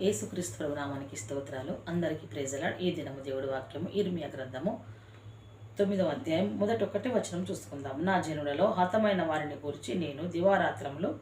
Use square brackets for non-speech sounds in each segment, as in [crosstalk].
యేసుక్రీస్తు నామానికి స్తోత్రాలు. అందరికీ ప్రేజలాడ్ ఈ దినము దేవుడు వాక్యము ఇర్మియా గ్రంథము తొమ్మిదవ అధ్యాయం మొదటి ఒకటి వచనం చూసుకుందాం నా జనులలో హతమైన వారిని గురించి నేను దివారాత్రములు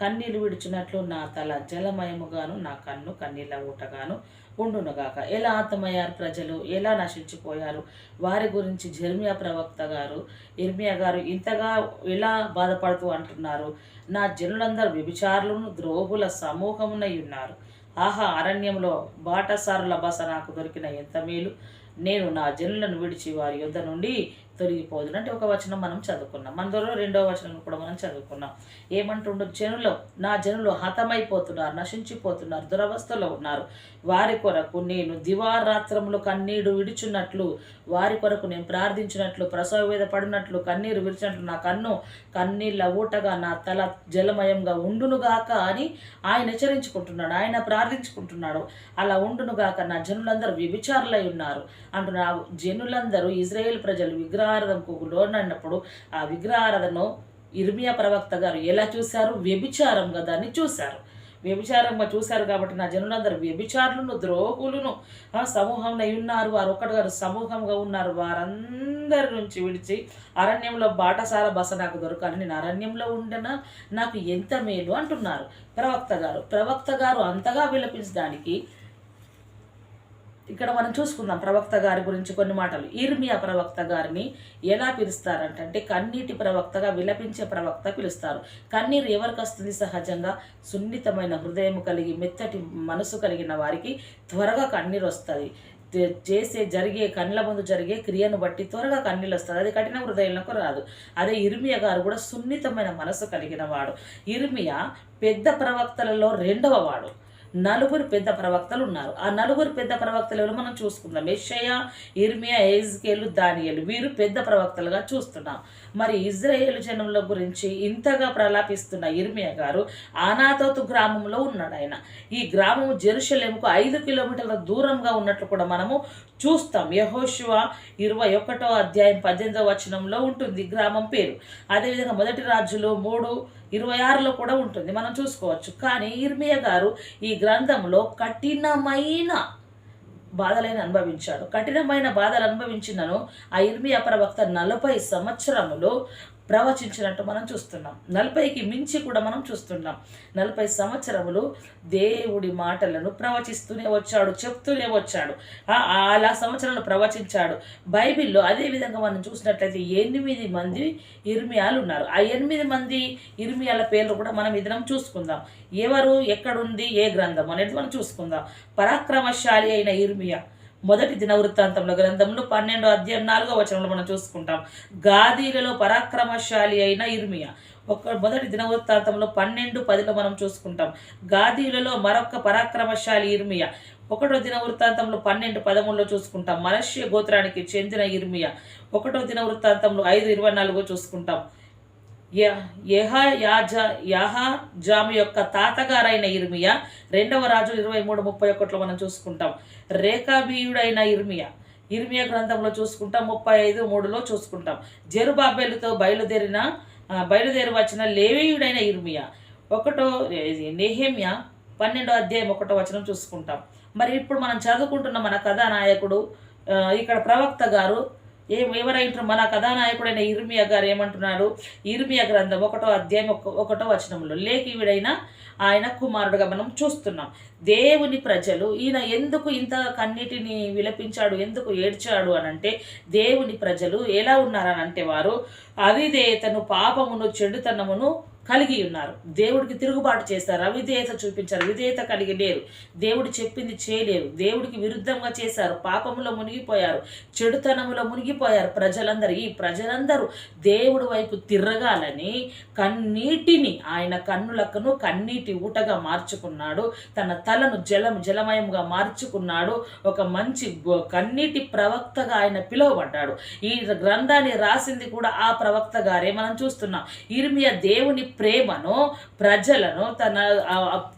కన్నీళ్ళు విడిచినట్లు నా తల జలమయముగాను నా కన్ను కన్నీళ్ళ ఊటగాను ఉండునుగాక ఎలా హతమయ్యారు ప్రజలు? ఎలా నశించిపోయారు? వారి గురించి జర్మియా ప్రవక్త గారు ఇర్మియా గారు ఇంతగా ఎలా బాధపడుతూ అంటున్నారు? నా జనులందరూ వ్యభిచారులను ద్రోహుల సమూహమునై ఉన్నారు. ఆహా అరణ్యంలో బాటసారుల బస నాకు దొరికిన ఎంత మేలు. నేను నా జనులను విడిచి వారి యుద్ధ నుండి తొలగిపోదు అంటే ఒక వచనం మనం చదువుకున్నాం. మనలో రెండవ వచనం కూడా మనం చదువుకున్నాం. ఏమంటుండో? జనులు నా జనులు హతమైపోతున్నారు నశించిపోతున్నారు దురవస్థలో ఉన్నారు. వారి కొరకు నేను దివారాత్రములు కన్నీడు విడిచున్నట్లు వారి కొరకు నేను ప్రార్థించినట్లు ప్రసవ వేద పడినట్లు కన్నీరు విడిచినట్లు నా కన్ను కన్నీళ్ళ ఊటగా నా తల జలమయంగా ఉండునుగాక అని ఆయన హెచ్చరించుకుంటున్నాడు. ఆయన ప్రార్థించుకుంటున్నాడు. అలా ఉండునుగాక నా జనులందరూ విభిచారులై ఉన్నారు. అంటున్నా జనులందరూ ఇజ్రాయేల్ ప్రజలు విగ్రహారాధనకు లోనన్నప్పుడు ఆ విగ్రహారాధనను ఇర్మియా ప్రవక్త గారు ఎలా చూశారు? వ్యభిచారంగా దాన్ని చూశారు. వ్యభిచారంగా చూశారు కాబట్టి నా జనులందరూ వ్యభిచారులను ద్రోహులను ఆ సమూహంలో ఉన్నారు. వారు ఒక్కటి గారు సమూహంగా ఉన్నారు. వారందరి నుంచి విడిచి అరణ్యంలో బాటసార బస నాకు దొరకాలి నేను అరణ్యంలో ఉండనా? నాకు ఎంత మేలు అంటున్నారు ప్రవక్త గారు. ప్రవక్త గారు అంతగా విలపించడానికి ఇక్కడ మనం చూసుకుందాం ప్రవక్త గారి గురించి కొన్ని మాటలు. ఇర్మియా ప్రవక్త గారిని ఎలా పిలుస్తారంటే అంటే కన్నీటి ప్రవక్తగా విలపించే ప్రవక్త పిలుస్తారు. కన్నీరు ఎవరికి వస్తుంది సహజంగా? సున్నితమైన హృదయం కలిగి మెత్తటి మనసు కలిగిన వారికి త్వరగా కన్నీరు వస్తుంది. చేసే జరిగే కళ్ళ ముందు జరిగే క్రియను బట్టి త్వరగా కన్నీళ్ళు వస్తుంది. అది కఠిన హృదయంలోకి రాదు. అదే ఇర్మియా గారు కూడా సున్నితమైన మనసు కలిగిన వాడు. ఇర్మియా పెద్ద ప్రవక్తలలో రెండవ వాడు. నలుగురు పెద్ద ప్రవక్తలు ఉన్నారు ఆ నలుగురు పెద్ద ప్రవక్తలు ఎవరు మనం చూసుకుందాం. యెషయా ఇర్మియా ఎజ్కేలు దానియలు వీరు పెద్ద ప్రవక్తలుగా చూస్తున్నాం. మరి ఇజ్రాయేల్ జనముల గురించి ఇంతగా ప్రలాపిస్తున్న ఇర్మియా గారు ఆనాతోతు గ్రామంలో ఉన్నాడు ఆయన. ఈ గ్రామం జెరూషలేముకు ఐదు కిలోమీటర్ల దూరంగా ఉన్నట్లు కూడా మనము చూస్తాం. యహోశివ ఇరవై ఒకటో అధ్యాయం పద్దెనిమిదవ వచనంలో ఉంటుంది గ్రామం పేరు. అదేవిధంగా మొదటి రాజులు మూడు ఇరవై ఆరులో కూడా ఉంటుంది. మనం చూసుకోవచ్చు. కానీ ఇర్మియా గారు ఈ గ్రంథంలో కఠినమైన బాధలను అనుభవించాడు. కఠినమైన బాధలు అనుభవించినను ఆ ఇర్మియా ప్రవక్త నలభై సంవత్సరములు ప్రవచించినట్టు మనం చూస్తున్నాం. నలభైకి మించి కూడా మనం చూస్తున్నాం. నలభై సంవత్సరములు దేవుడి మాటలను ప్రవచిస్తూనే వచ్చాడు చెప్తూనే వచ్చాడు. అలా సంవత్సరాలు ప్రవచించాడు. బైబిల్లో అదే విధంగా మనం చూసినట్లయితే ఎనిమిది మంది ఇర్మియాలు ఉన్నారు. ఆ ఎనిమిది మంది ఇర్మియాల పేర్లు కూడా మనం ఇదనం చూసుకుందాం. ఎవరు ఎక్కడుంది ఏ గ్రంథం అనేది మనం చూసుకుందాం. పరాక్రమశాలి అయిన ఇర్మియా. మొదటి దిన వృత్తాంతంలో గ్రంథంలో పన్నెండో అధ్యాయం నాలుగో వచనంలో మనం చూసుకుంటాం. గాదీలలో పరాక్రమశాలి అయిన ఇర్మియా ఒక మొదటి దిన వృత్తాంతంలో పన్నెండు పదిలో మనం చూసుకుంటాం. గాదీలలో మరొక పరాక్రమశాలి ఇర్మియా ఒకటో దిన వృత్తాంతంలో పన్నెండు పదమూడులో చూసుకుంటాం. మనష్య గోత్రానికి చెందిన ఇర్మియా ఒకటో దిన వృత్తాంతంలో ఐదు ఇరవై నాలుగో చూసుకుంటాం. యహ- యహ యాజ యహా జాము యొక్క తాతగారైన ఇర్మియా రెండవ రాజు ఇరవై మూడు ముప్పై ఒకటిలో మనం చూసుకుంటాం. రేఖాబీయుడైన ఇర్మియా. ఇర్మియా గ్రంథంలో చూసుకుంటాం ముప్పై ఐదు మూడులో చూసుకుంటాం. జెరుబాబేలుతో బయలుదేరిన బయలుదేరి వచ్చిన లేవేయుడైన ఇర్మియా. ఒకటో ఇది పన్నెండో అధ్యాయం ఒకటో వచనం చూసుకుంటాం. మరి ఇప్పుడు మనం చదువుకుంటున్న మన కథానాయకుడు ఇక్కడ ప్రవక్త గారు ఏ ఎవరైనా మన కథానాయకుడైన ఇర్మియా గారు ఏమంటున్నాడు? ఇర్మియా గ్రంథం ఒకటో అధ్యాయం ఒక- ఒకటో వచనంలో లేఖీయుడైన ఆయన కుమారుడుగా మనం చూస్తున్నాం. దేవుని ప్రజలు ఈయన ఎందుకు ఇంత కన్నిటిని విలపించాడు? ఎందుకు ఏడ్చాడు? అని అంటే దేవుని ప్రజలు ఎలా ఉన్నారని అంటే వారు అవిధేయతను పాపమును చెడుతనమును కలిగి ఉన్నారు. దేవుడికి తిరుగుబాటు చేశారు. అవిధేయత చూపించారు. విధేయత కలిగి లేరు. దేవుడు చెప్పింది చేయలేరు. దేవుడికి విరుద్ధంగా చేశారు. పాపములో మునిగిపోయారు. చెడుతనములో మునిగిపోయారు ప్రజలందరూ. ఈ ప్రజలందరూ దేవుడి వైపు తిరగాలని కన్నీటిని ఆయన కన్నులకును కన్నీటి ఊటగా మార్చుకున్నాడు. తన తలను జలం జలమయంగా మార్చుకున్నాడు. ఒక మంచి కన్నీటి ప్రవక్తగా ఆయన పిలువబడ్డాడు. ఈ గ్రంథాన్ని రాసింది కూడా ఆ ప్రవక్త గారే. మనం చూస్తున్నాం. ఇర్మియా దేవుని ప్రేమను ప్రజలను తన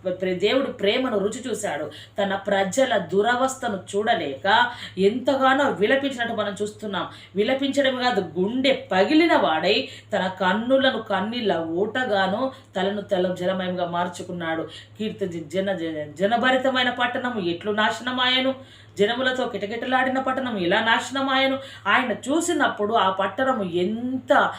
ప్ర- దేవుడు ప్రేమను రుచి చూశాడు. తన ప్రజల దురవస్థను చూడలేక ఎంతగానో విలపించినట్టు మనం చూస్తున్నాం. విలపించడం కాదు గుండె పగిలిన వాడై తన కన్నులను కన్నీళ్ళ ఊటగాను తలను తెల్ల జలమయంగా మార్చుకున్నాడు. కీర్తి జన జనభరితమైన పట్టణము ఎట్లు నాశనమాయను? జనములతో కిటకిటలాడిన పట్టణం ఇలా నాశనమాయను? ఆయన చూసినప్పుడు ఆ పట్టణము ఎంత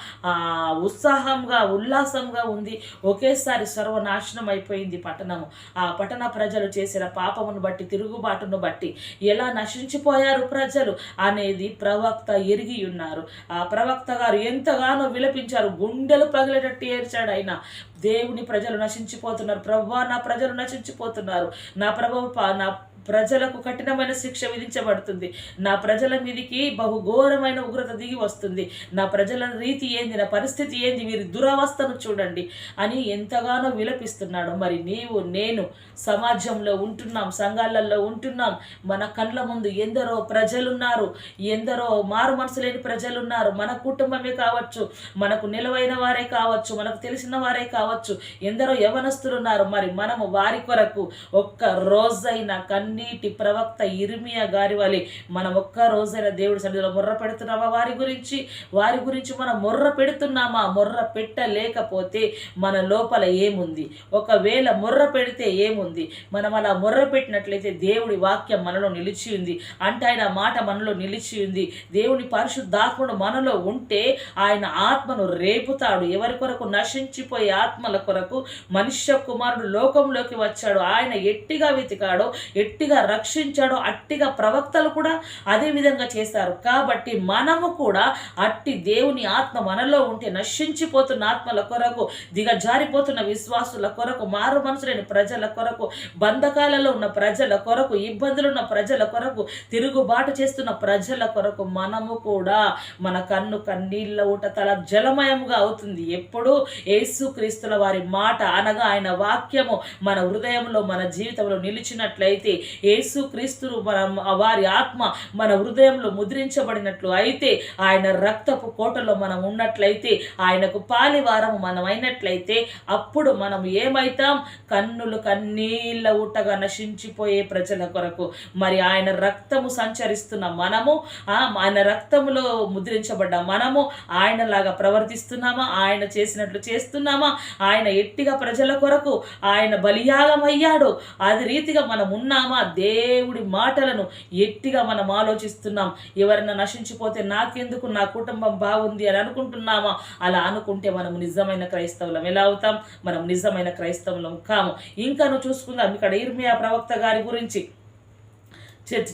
ఉత్సాహంగా ఉల్లాసంగా ఉంది. ఒకేసారి సర్వనాశనం అయిపోయింది పట్టణము. ఆ పట్టణ ప్రజలు చేసిన పాపమును బట్టి తిరుగుబాటును బట్టి ఎలా నశించిపోయారు ప్రజలు అనేది ప్రవక్త ఎరిగి ఉన్నారు. ఆ ప్రవక్త గారు ఎంతగానో విలపించారు. గుండెలు పగిలేటట్టు ఏడ్చాడు ఆయన. దేవుని ప్రజలు నశించిపోతున్నారు. ప్రభా నా ప్రజలు నశించిపోతున్నారు. నా ప్రభు నా ప్రజలకు కఠినమైన శిక్ష విధించబడుతుంది. నా ప్రజల మీదికి బహుఘోరమైన ఉగ్రత దిగి వస్తుంది. నా ప్రజల రీతి ఏంది? నా పరిస్థితి ఏంది? వీరి దురవస్థను చూడండి. అని ఎంతగానో విలపిస్తున్నాడు. మరి నీవు నేను సమాజంలో ఉంటున్నాం సంఘాలలో ఉంటున్నాం. మన కళ్ళ ముందు ఎందరో ప్రజలున్నారు. ఎందరో మారు మనసు లేని ప్రజలున్నారు. మన కుటుంబమే కావచ్చు మనకు నిలవైన వారే కావచ్చు మనకు తెలిసిన వారే కావచ్చు. ఎందరో యవనస్తులు ఉన్నారు మరి మనము వారి కొరకు ఒక్క రోజైనా కన్నీటి ప్రవక్త ఇర్మియా గారి వలె మనం ఒక్క రోజైనా దేవుడి సన్నిధిలో మొర్ర పెడుతున్నామా? వారి గురించి వారి గురించి మనం మొర్ర పెడుతున్నామా? మొర్ర పెట్టలేకపోతే మన లోపల ఏముంది? ఒకవేళ మొర్ర పెడితే ఏముంది? మనం అలా మొర్ర పెట్టినట్లయితే దేవుడి వాక్యం మనలో నిలిచి ఉంది. అంటే ఆయన మాట మనలో నిలిచి ఉంది. దేవుని పరిశుద్ధాత్ముడు మనలో ఉంటే ఆయన ఆత్మను రేపుతాడు. ఎవరి కొరకు? నశించిపోయే ఆత్మల కొరకు. మనుష్య కుమారుడు లోకంలోకి వచ్చాడు. ఆయన ఎట్టిగా వెతికాడో ఎట్టి అట్టిగా రక్షించాడో అట్టిగా ప్రవక్తలు కూడా అదే విధంగా చేశారు కాబట్టి మనము కూడా అట్టి దేవుని ఆత్మ మనలో ఉంటే నశించిపోతున్న ఆత్మల కొరకు దిగజారిపోతున్న విశ్వాసుల కొరకు మారు మనసులేని ప్రజల కొరకు బంధకాలలో ఉన్న ప్రజల కొరకు ఇబ్బందులున్న ప్రజల కొరకు తిరుగుబాటు చేస్తున్న ప్రజల కొరకు మనము కూడా మన కన్ను కన్నీళ్ళ ఊట తల జలమయంగా అవుతుంది. ఎప్పుడు యేసుక్రీస్తుల వారి మాట అనగా ఆయన వాక్యము మన హృదయంలో మన జీవితంలో నిలిచినట్లయితే యేసుక్రీస్తులు మన వారి ఆత్మ మన హృదయంలో ముద్రించబడినట్లు అయితే ఆయన రక్తపు కోటలో మనం ఉన్నట్లయితే ఆయనకు పాలివారం మనం అయినట్లయితే అప్పుడు మనం ఏమైతాం? కన్నులు కన్నీళ్ళ ఊటగా నశించిపోయే ప్రజల కొరకు. మరి ఆయన రక్తము సంచరిస్తున్న మనము ఆ, ఆయన రక్తములో ముద్రించబడ్డ మనము ఆయనలాగా ప్రవర్తిస్తున్నామా? ఆయన చేసినట్లు చేస్తున్నామా? ఆయన ఎట్టిగా ప్రజల కొరకు ఆయన బలియాగం అయ్యాడు అది రీతిగా మనం ఉన్నామా? దేవుడి మాటలను ఎట్టిగా మనం ఆలోచిస్తున్నాం? ఎవరైనా నశించిపోతే నాకెందుకు? నా కుటుంబం బాగుంది అని అనుకుంటున్నామా? అలా అనుకుంటే మనం నిజమైన క్రైస్తవులం. ఎలా అవుతాం? మనం నిజమైన క్రైస్తవులం కాము. ఇంకా నువ్వు చూసుకుందాం. ఇక్కడ ఇర్మియా ప్రవక్త గారి గురించి.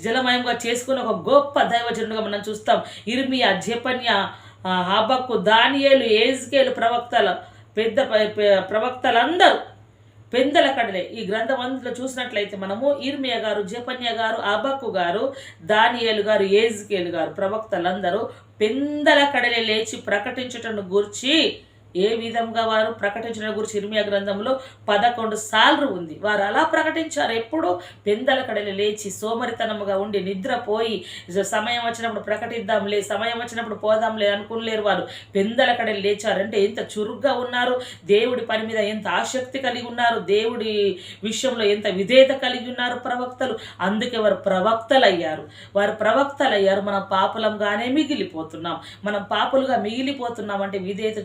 జలమయంగా చేసుకుని ఒక గొప్ప దైవజనుడుగా మనం చూస్తాం. ఇర్మియా జపన్య హబక్కు దానియేలు ఏజ్కేలు ప్రవక్తల పెద్ద ప్రవక్తలందరూ పెందల కడలే. ఈ గ్రంథం చూసినట్లయితే మనము ఈర్మియ గారు జపన్య గారు అబక్కు గారు దానియేలు గారు ఏజ్కేలు గారు ప్రవక్తలందరూ పెందల కడలే లేచి ప్రకటించటను గూర్చి ఏ విధంగా వారు ప్రకటించిన గురించి ఇర్మియా గ్రంథంలో పదకొండు సార్లు ఉంది. వారు అలా ప్రకటించారు. ఎప్పుడు పెందల కడలు లేచి సోమరితనముగా ఉండి నిద్రపోయి సమయం వచ్చినప్పుడు ప్రకటిద్దాంలే సమయం వచ్చినప్పుడు పోదాంలే అనుకునలేరు వారు. పెందల కడలు లేచారంటే ఎంత చురుగ్గా ఉన్నారు. దేవుడి పని మీద ఎంత ఆసక్తి కలిగి ఉన్నారు. దేవుడి విషయంలో ఎంత విధేయత కలిగి ఉన్నారు ప్రవక్తలు. అందుకే వారు ప్రవక్తలు అయ్యారు వారు ప్రవక్తలు అయ్యారు మనం పాపులంగానే మిగిలిపోతున్నాం. మనం పాపులుగా మిగిలిపోతున్నాం అంటే విధేయత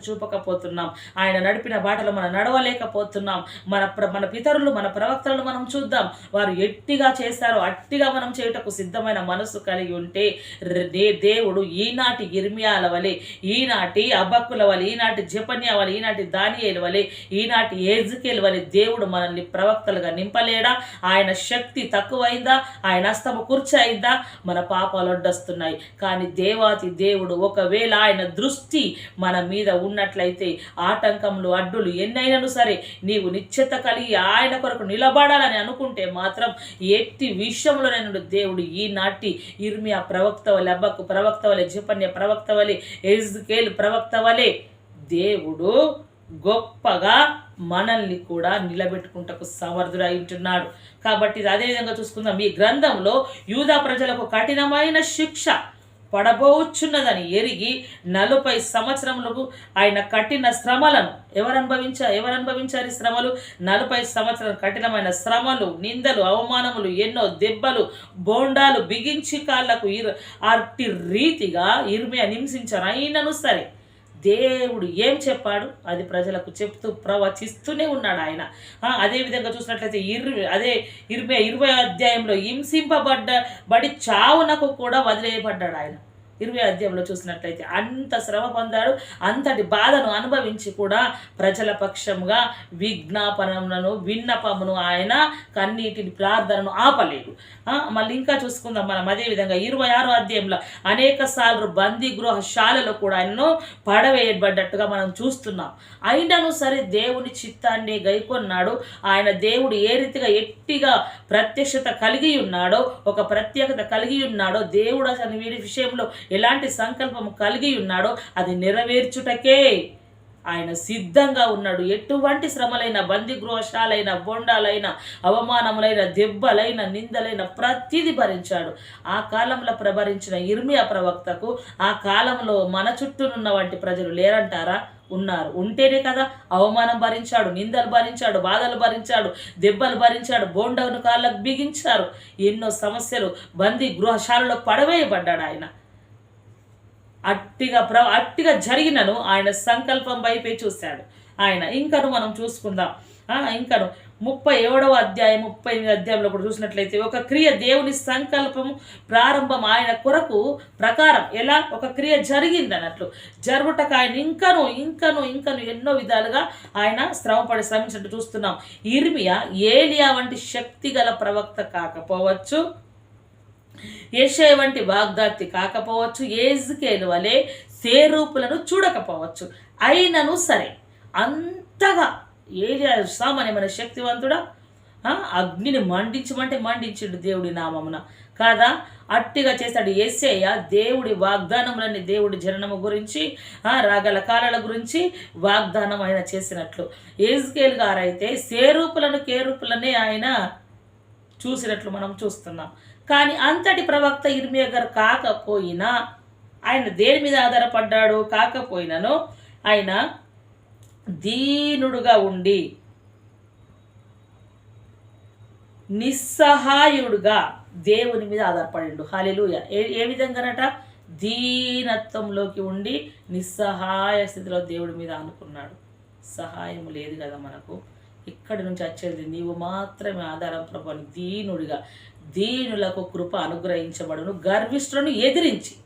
నడవలేకపోతున్నాం. ఆయన నడిపిన బాటలో మనం నడవలేకపోతున్నాం. మన ప్ర- మన పితరులు మన ప్రవక్తలను మనం చూద్దాం. వారు ఎట్టిగా చేశారో అట్టిగా మనం చేయుటకు సిద్ధమైన మనసు కలిగి ఉంటే దే దేవుడు ఈనాటి ఇర్మియాల వలె ఈనాటి అబక్కుల వలె ఈనాటి జపన్యా వలె ఈనాటి దానియేలు వలె ఈనాటి ఏజ్కేల్ వలె దేవుడు మనల్ని ప్రవక్తలుగా నింపలేడా? ఆయన శక్తి తక్కువైందా? ఆయన హస్తము కూర్చయిందా? మన పాపాలు అడ్డొస్తున్నాయి. కానీ దేవాతి దేవుడు ఒకవేళ ఆయన దృష్టి మన మీద ఉన్నట్లయితే ఆటంకములు అడ్డులు ఎన్నైనాను సరే నీవు నిశ్చత కలిగి ఆయన కొరకు నిలబడాలని అనుకుంటే మాత్రం ఎట్టి విషయంలోనైనా దేవుడు ఈనాటి ఇర్మియా ప్రవక్త వలె అబ్బకు ప్రవక్త వలె జపన్య ప్రవక్త వలె ఎజ్కేల్ ప్రవక్త వలె దేవుడు గొప్పగా మనల్ని కూడా నిలబెట్టుకుంటకు సమర్థుడై ఉంటున్నాడు. కాబట్టి అదేవిధంగా అదే విధంగా చూసుకుందాం. ఈ గ్రంథంలో యూదా ప్రజలకు కఠినమైన శిక్ష పడబోచున్నదని ఎరిగి నలభై సంవత్సరములకు ఆయన కఠిన శ్రమలను ఎవరు అనుభవించారు ఎవరు అనుభవించారు ఈ శ్రమలు? నలభై సంవత్సరాలు కఠినమైన శ్రమలు నిందలు అవమానములు ఎన్నో దెబ్బలు బోండాలు బిగించి కాళ్ళకు ఇరు అట్టి రీతిగా ఇర్మియా హింసించారు. అయినను సరే దేవుడు ఏం చెప్పాడు? అది ప్రజలకు చెప్తూ ప్రవచిస్తూనే ఉన్నాడు ఆయన. అదే విధంగా చూసినట్లయితే ఇరు అదే ఇరవై ఇరవై అధ్యాయంలో హింసింపబడ్డ బడి చావునకు కూడా వదిలేయబడ్డాడు ఆయన. ఇరవై అధ్యాయంలో చూసినట్లయితే అంత శ్రమ పొందాడు అంతటి బాధను అనుభవించి కూడా ప్రజల పక్షంగా విజ్ఞాపనములను విన్నపమును ఆయన కన్నీటిని ప్రార్థనను ఆపలేదు మళ్ళీ ఇంకా చూసుకుందాం మనం అదే విధంగా ఇరవై ఆరో అధ్యాయంలో అనేక సార్లు బందీ గృహశాలలో కూడా ఆయనను పడవేయబడ్డట్టుగా మనం చూస్తున్నాం. అయినను సరే దేవుని చిత్తాన్ని గైకొన్నాడు. ఆయన దేవుడు ఏ రీతిగా ఎట్టిగా ప్రత్యక్షత కలిగి ఉన్నాడో ఒక ప్రత్యేకత కలిగి ఉన్నాడో దేవుడు అసలు వీడి విషయంలో ఎలాంటి సంకల్పం కలిగి ఉన్నాడో అది నెరవేర్చుటకే. ఆయన సిద్ధంగా ఉన్నాడు. ఎటువంటి శ్రమలైన బంది గృహశాలైన బొండాలైన అవమానములైన దెబ్బలైన నిందలైన ప్రతిది భరించాడు. ఆ కాలంలో ప్రభరించిన ఇర్మియా ప్రవక్తకు ఆ కాలంలో మన చుట్టూనున్న వంటి ప్రజలు లేరంటారా? ఉన్నారు. ఉంటేనే కదా అవమానం భరించాడు నిందలు భరించాడు బాధలు భరించాడు దెబ్బలు భరించాడు బోండవును కాళ్ళకు బిగించారు. ఎన్నో సమస్యలు బందీ గృహశాలలో పడవేయబడ్డాడు ఆయన. అట్టిగా ప్ర అట్టిగా జరిగినను ఆయన సంకల్పం వైపే చూశాడు. ఆయన ఇంకను మనం చూసుకుందాం. ఇంకను ముప్పై ఏడవ అధ్యాయం ముప్పై ఎనిమిది అధ్యాయంలో కూడా చూసినట్లయితే ఒక క్రియ దేవుని సంకల్పము ప్రారంభం ఆయన కొరకు ప్రకారం ఎలా? ఒక క్రియ జరిగింది అన్నట్లు జరుగుటకు ఆయన ఇంకను ఇంకను ఇంకను ఎన్నో విధాలుగా ఆయన శ్రమపడి శ్రమించినట్టు చూస్తున్నాం. ఇర్మియా ఏలియా వంటి శక్తి గల ప్రవక్త కాకపోవచ్చు. యెషయ వంటి వాగ్దాత్తి కాకపోవచ్చు ఏజ్కేలు వలె సేరూపులను చూడకపోవచ్చు. అయినను సరే. అంతగా ఏలియా సామాన్యమైన శక్తివంతుడా? అగ్నిని మండించమంటే మండించిండు దేవుడి నామమున. కాదా? అట్టిగా చేశాడు ఏసేయ దేవుడి వాగ్దానములని దేవుడి జననము గురించి ఆ, రాగల కాలాల గురించి వాగ్దానం ఆయన చేసినట్లు. ఏజ్కేల్ గారైతే సేరూపులను కేరూపులనే ఆయన చూసినట్లు మనం చూస్తున్నాం. కానీ అంతటి ప్రవక్త ఇర్మియా గారు కాకపోయినా ఆయన దేని మీద ఆధారపడ్డాడు కాకపోయినాను ఆయన దీనుడుగా ఉండి నిస్సహాయుడుగా దేవుని మీద ఆధారపడిండు. హాలెలూయ ఏ ఏ విధంగానట? దీనత్వంలోకి ఉండి నిస్సహాయ స్థితిలో దేవుడి మీద అనుకున్నాడు సహాయం లేదు కదా మనకు. ఇక్కడి నుంచి వచ్చేది నీవు మాత్రమే ఆధారం ప్రభు దీనుడిగా. దీనులకు కృప అనుగ్రహించబడును. గర్విష్ఠులను ఎదిరించి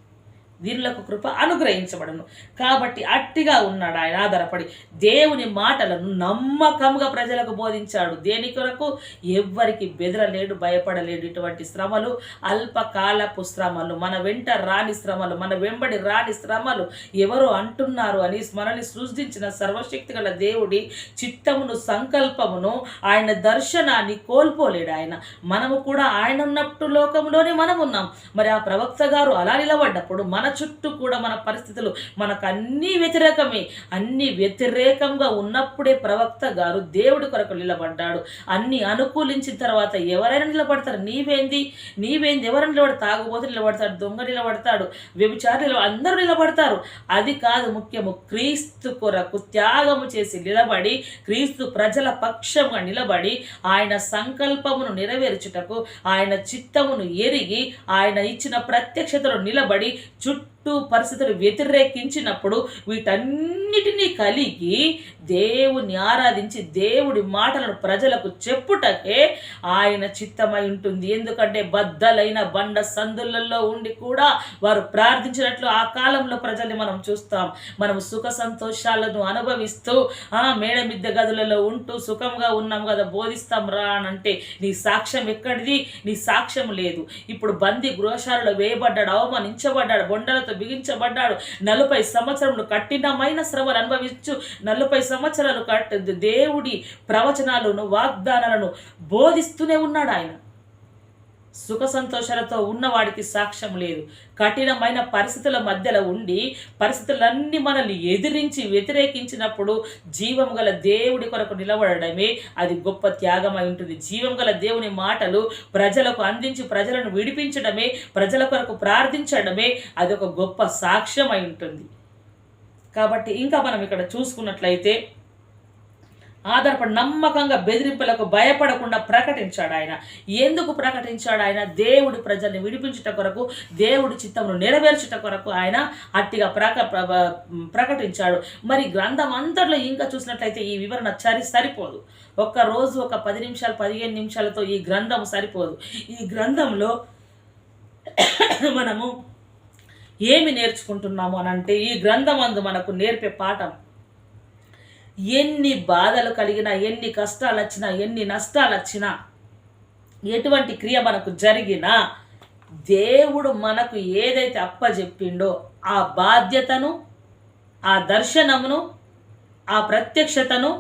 వీరులకు కృప అనుగ్రహించబడను. కాబట్టి అట్టిగా ఉన్నాడు ఆయన ఆధారపడి. దేవుని మాటలను నమ్మకంగా ప్రజలకు బోధించాడు. దేని కొరకు? ఎవ్వరికి బెదరలేడు భయపడలేడు ఇటువంటి శ్రమలు అల్పకాలపు శ్రమలు మన వెంట రాని శ్రమలు మన వెంబడి రాని శ్రమలు ఎవరు అంటున్నారు అని మనల్ని సృష్టించిన సర్వశక్తి గల దేవుడి చిత్తమును సంకల్పమును ఆయన దర్శనాన్ని కోల్పోలేడు ఆయన. మనము కూడా ఆయన ఉన్నట్టు లోకంలోనే మనం ఉన్నాం మరి ఆ ప్రవక్త గారు అలా నిలబడ్డప్పుడు మన చుట్టూ కూడా మన పరిస్థితులు మనకు అన్నీ వ్యతిరేకమే. అన్ని వ్యతిరేకంగా ఉన్నప్పుడే ప్రవక్త గారు దేవుడి కొరకు నిలబడ్డాడు. అన్ని అనుకూలించిన తర్వాత ఎవరైనా నిలబడతారు. నీవేంది? నీవేంది? ఎవరైనా నిలబడతారు తాగుబోతు నిలబడతాడు దొంగ నిలబడతాడు వ్యభిచారు నిలబ అందరూ నిలబడతారు. అది కాదు ముఖ్యము. క్రీస్తు కొరకు త్యాగము చేసి నిలబడి క్రీస్తు ప్రజల పక్షంగా నిలబడి ఆయన సంకల్పమును నెరవేర్చుటకు ఆయన చిత్తమును ఎరిగి ఆయన ఇచ్చిన ప్రత్యక్షతలో నిలబడి చుట్టూ చుట్టూ పరిస్థితులు వ్యతిరేకించినప్పుడు వీటన్నిటినీ కలిగి దేవుని ఆరాధించి దేవుడి మాటలను ప్రజలకు చెప్పుటకే ఆయన చిత్తమై ఉంటుంది. ఎందుకంటే బద్దలైన బండ సందులలో ఉండి కూడా వారు ప్రార్థించినట్లు ఆ కాలంలో ప్రజల్ని మనం చూస్తాం. మనం సుఖ సంతోషాలను అనుభవిస్తూ ఆ మేడ మిద్దె గదులలో ఉంటూ సుఖంగా ఉన్నాం కదా బోధిస్తాం రా అని అంటే నీ సాక్ష్యం ఎక్కడిది? నీ సాక్ష్యం లేదు. ఇప్పుడు బందీ గృహశాలలో వేయబడ్డాడు అవమానించబడ్డాడు బొండలతో బిగించబడ్డాడు. నలభై సంవత్సరములు కఠినమైన శ్రమను అనుభవించు నలభై సంవత్సరాలు కట్ దేవుడి ప్రవచనాలను వాగ్దానాలను బోధిస్తూనే ఉన్నాడు ఆయన. సుఖ సంతోషాలతో ఉన్నవాడికి సాక్ష్యం లేదు. కఠినమైన పరిస్థితుల మధ్యలో ఉండి పరిస్థితులన్నీ మనల్ని ఎదిరించి వ్యతిరేకించినప్పుడు జీవం గల దేవుడి కొరకు నిలబడమే అది గొప్ప త్యాగమై ఉంటుంది. జీవం గల దేవుని మాటలు ప్రజలకు అందించి ప్రజలను విడిపించడమే ప్రజల కొరకు ప్రార్థించడమే అది ఒక గొప్ప సాక్ష్యమై ఉంటుంది. కాబట్టి ఇంకా మనం ఇక్కడ చూసుకున్నట్లయితే ఆధారపడి నమ్మకంగా బెదిరింపులకు భయపడకుండా ప్రకటించాడు ఆయన. ఎందుకు ప్రకటించాడు ఆయన? దేవుడు ప్రజల్ని విడిపించుట కొరకు దేవుడి చిత్తమును నెరవేర్చుట కొరకు ఆయన అట్టిగా ప్రక ప్ర- ప్రకటించాడు. మరి గ్రంథం అంతట్లో ఇంకా చూసినట్లయితే ఈ వివరణ చరి సరిపోదు. ఒక్క రోజు ఒక పది నిమిషాలు పదిహేను నిమిషాలతో ఈ గ్రంథం సరిపోదు. ఈ గ్రంథంలో [coughs] మనము ఏమి నేర్చుకుంటున్నాము అని అంటే ఈ గ్రంథం అందు మనకు నేర్పే పాఠం ఎన్ని బాధలు కలిగినా ఎన్ని కష్టాలు వచ్చినా ఎన్ని నష్టాలు వచ్చినా ఎటువంటి క్రియ మనకు జరిగినా దేవుడు మనకు ఏదైతే అప్పచెప్పిండో ఆ బాధ్యతను ఆ దర్శనమును ఆ ప్రత్యక్షతను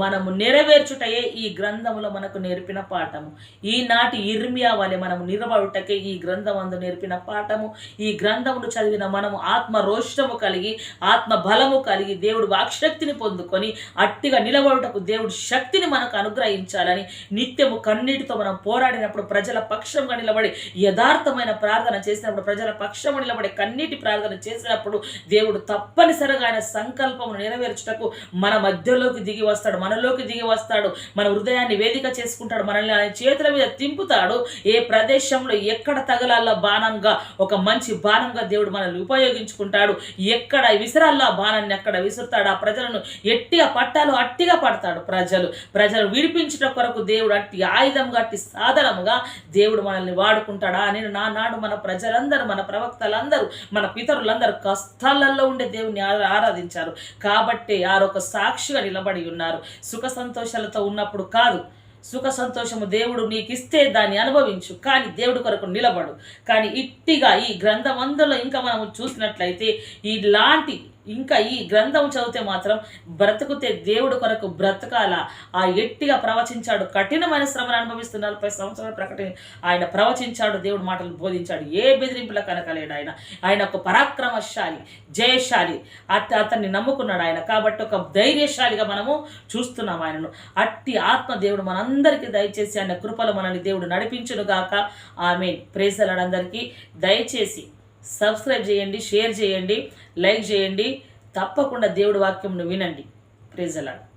మనము నెరవేర్చుటయే ఈ గ్రంథములో మనకు నేర్పిన పాఠము. ఈనాటి ఇర్మియా వలె మనము నిలబడుటకే ఈ గ్రంథం అందు నేర్పిన పాఠము. ఈ గ్రంథమును చదివిన మనము ఆత్మ రోషము కలిగి ఆత్మ బలము కలిగి దేవుడు వాక్శక్తిని పొందుకొని అట్టిగా నిలబడుటకు దేవుడు శక్తిని మనకు అనుగ్రహించాలని నిత్యము కన్నీటితో మనం పోరాడినప్పుడు ప్రజల పక్షంగా నిలబడి యథార్థమైన ప్రార్థన చేసినప్పుడు ప్రజల పక్షము నిలబడి కన్నీటి ప్రార్థన చేసినప్పుడు దేవుడు తప్పనిసరిగా ఆయన సంకల్పము నెరవేర్చుటకు మన మధ్యలోకి దిగి వస్తాడు. మనలోకి దిగి వస్తాడు. మన హృదయాన్ని వేదిక చేసుకుంటాడు. మనల్ని ఆయన చేతుల మీద తింపుతాడు ఏ ప్రదేశంలో ఎక్కడ తగలాల్లో బాణంగా ఒక మంచి బాణంగా దేవుడు మనల్ని ఉపయోగించుకుంటాడు. ఎక్కడ విసరాల్లో బాణాన్ని అక్కడ విసురుతాడు. ఆ ప్రజలను ఎట్టిగా పట్టాలో అట్టిగా పడతాడు ప్రజలు. ప్రజలు విడిపించిన కొరకు దేవుడు అట్టి ఆయుధంగా అట్టి సాధనముగా దేవుడు మనల్ని వాడుకుంటాడా? నేను నానాడు మన ప్రజలందరూ మన ప్రవక్తలందరూ మన పితరులందరూ కష్టాలలో ఉండే దేవుని ఆరాధించారు. కాబట్టి ఆరొక సాక్షిగా నిలబడి ఉన్నారు. సుఖ సంతోషాలతో ఉన్నప్పుడు కాదు. సుఖ సంతోషము దేవుడు నీకు ఇస్తే దాన్ని అనుభవించు. కానీ దేవుడి కొరకు నిలబడు. కానీ ఇట్టిగా ఈ గ్రంథమందులో ఇంకా మనం చూసినట్లయితే ఇలాంటి ఇంకా ఈ గ్రంథం చదివితే మాత్రం బ్రతుకుతే దేవుడు కొరకు బ్రతకాల? ఆ ఎట్టిగా ప్రవచించాడు? కఠినమైన శ్రమను అనుభవిస్తున్న నలభై సంవత్సరాలు ప్రకటి ఆయన ప్రవచించాడు దేవుడు మాటలు బోధించాడు. ఏ బెదిరింపుల కనకలేడు ఆయన. ఆయన ఒక పరాక్రమశాలి జయశాలి. అట్ అతన్ని నమ్ముకున్నాడు ఆయన. కాబట్టి ఒక ధైర్యశాలిగా మనము చూస్తున్నాం ఆయనను. అట్టి ఆత్మ దేవుడు మనందరికీ దయచేసి ఆయన కృపలు మనల్ని దేవుడు నడిపించునుగాక. ఆమె ప్రేసలందరికీ దయచేసి సబ్స్క్రైబ్ చేయండి షేర్ చేయండి లైక్ చేయండి. తప్పకుండా దేవుడి వాక్యంను వినండి. ప్రేజలాడు